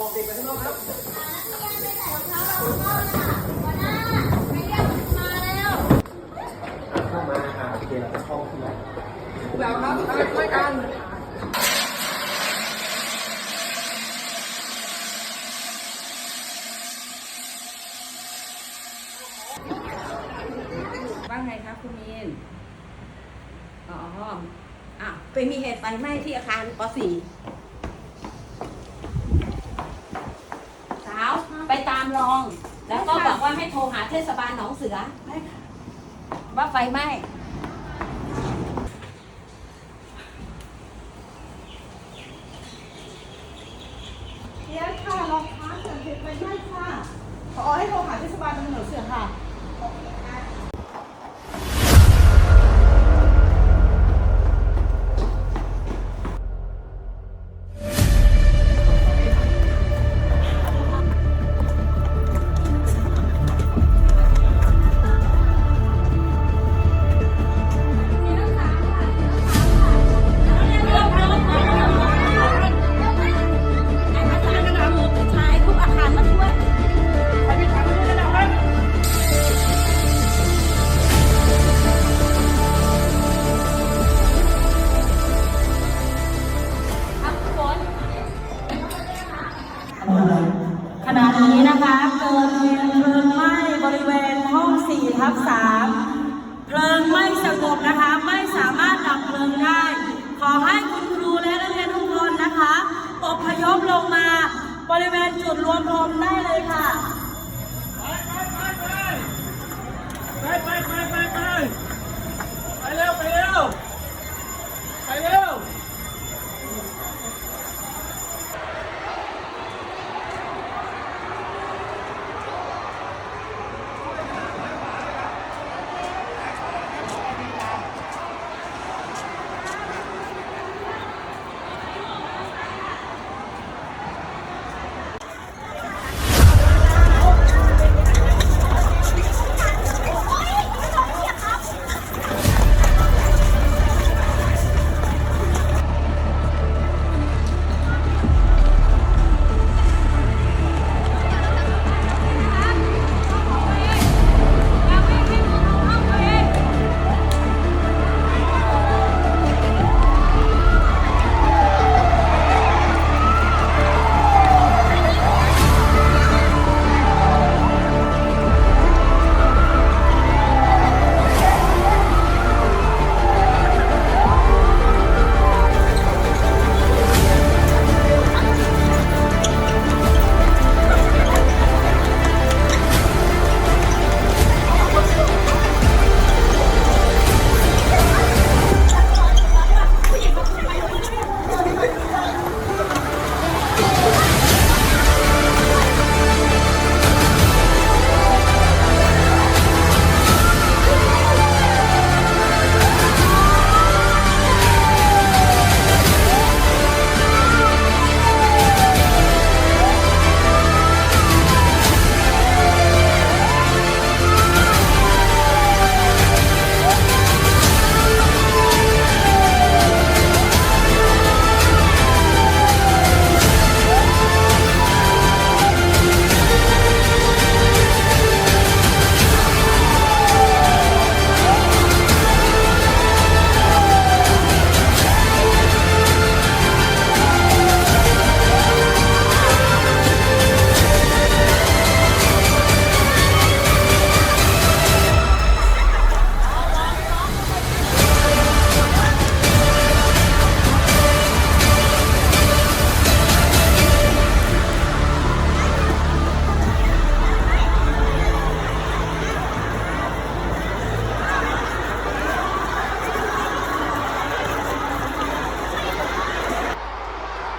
บอกเด็กไปข้างนอกครับเข้ามาอ่าโอเคเราจะเข้าขึ้นมาแล้วครับช่วยกันว่าไงครับคุณมีน อ๋อ อะ ไปมีเหตุไฟไหม้ที่อาคารป .4 สาว ไปตามรอง แล้วก็บอกว่าให้โทรหาเทศบาลหนองเสือว่าไฟไหม้ พยพลงมาบริเวณจุดรวมพลได้เลยค่ะไปไปไปไปไปไปเร็วไปเร็ว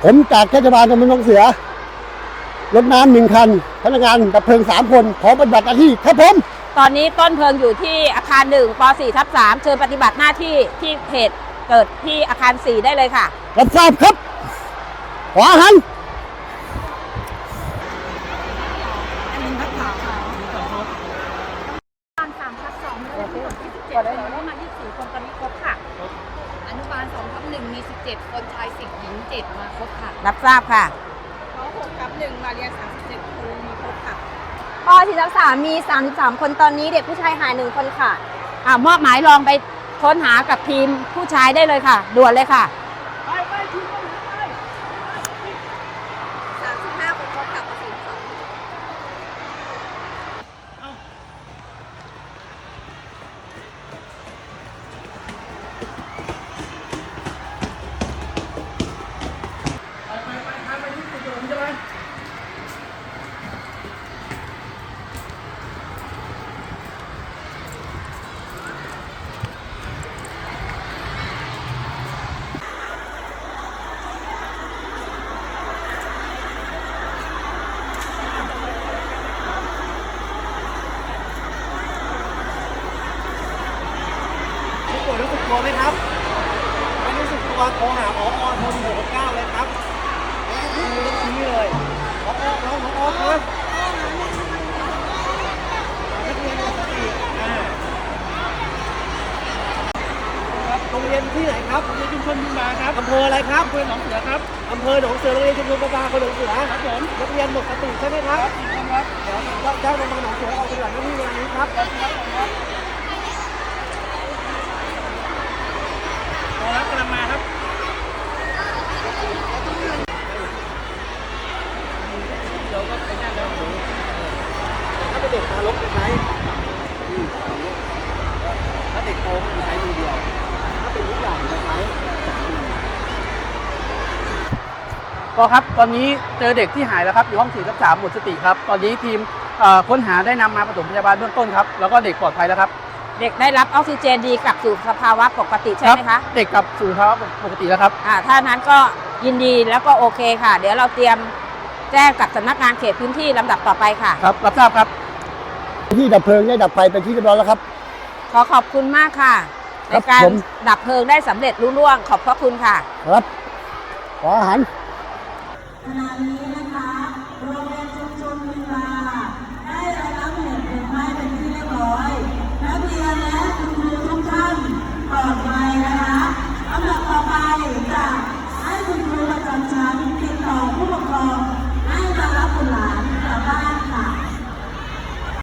ผมจากเทศบาลตำบลหนองเสือ รถน้ำหนึ่งคัน พนักงานดับเพลิงสามคน ขอปฏิบัติหน้าที่ครับผม ตอนนี้ต้นเพลิงอยู่ที่อาคารหนึ่งปสี่ทับสามเชิญปฏิบัติหน้าที่ที่เพจเกิดที่อาคารสี่ได้เลยค่ะ รับทราบครับ ขวาหันอันนึงครับข่าวสามทับสองเลยที่อวันที่เจ็ดเลย อนุบาลสองทับหนึ่งมี17คนชาย10หญิง7มาครบค่ะรับทราบค่ะพ6ทับ1มาเรียน37คนมีครบค่ะปสี่ทับสามมี33คนตอนนี้เด็กผู้ชายหายหนึ่งคนค่ะ อ่ามอบหมายลองไปค้นหากับทีมผู้ชายได้เลยค่ะ ด่วนเลยค่ะ ไปไปทีมต้องหาไป 35 คนครบค่ะปสี่ทับสอง ไปไปไปพาไปที่จุดผมใช่ไหม ผู้ป่วยรู้สึกตัวไหมครับ ไม่รู้สึกตัวโทรหาผอโทรหนึ่งหกเก้าเลยครับมือต้องชี้เลยผอน้องผอครับนักเรียนปกติอ่าครับโรงเรียนที่ไหนครับในชุมชนบุญมาครับอำเภออะไรครับอำเภอหนองเสือครับอำเภอหนองเสือโรงเรียนชุมชนประปาคนหนองเสือครับผมนักเรียนหมดสติใช่ไหมครับครับอีกคนครับเดี๋ยวเจ้าโรงพยาบาลหนองเสือออกปฏิบัติหน้าที่วันนี้ครับรอรับกำลังมาครับ ถ้าเป็นเด็กทารกจะใช้อืมถ้าเด็กโตก็จะใช้มือเดียว ถ้าเป็นผู้ใหญ่จะใช้ ก็ครับตอนนี้เจอเด็กที่หายแล้วครับอยู่ห้อง4ทับ3หมดสติครับ ตอนนี้ทีมเอ่อค้นหาได้นำมาปฐมพยาบาลเบื้องต้นครับแล้วก็เด็กปลอดภัยแล้วครับ เด็กได้รับออกซิเจนดีกลับสู่สภาวะปกติใช่ไหมรัคะบเด็กกลับสู่ภาวะปกติแล้วครับอ่าถ้านั้นก็ยินดีแล้วก็โอเคค่ะ เดี๋ยวเราเตรียมแจ้งกับสำนักงานเขตพื้นที่ลำดับต่อไปค่ะครับรับทราบครับ ที่ดับเพลิงได้ดับไฟเป็นที่เรียบร้อยแล้วครับ ขอขอบคุณมากค่ะคในรับการผมดับเพลิงได้สำเร็จรุ่ร่วงขอบพระคุณค่ะ ครับขออาหาร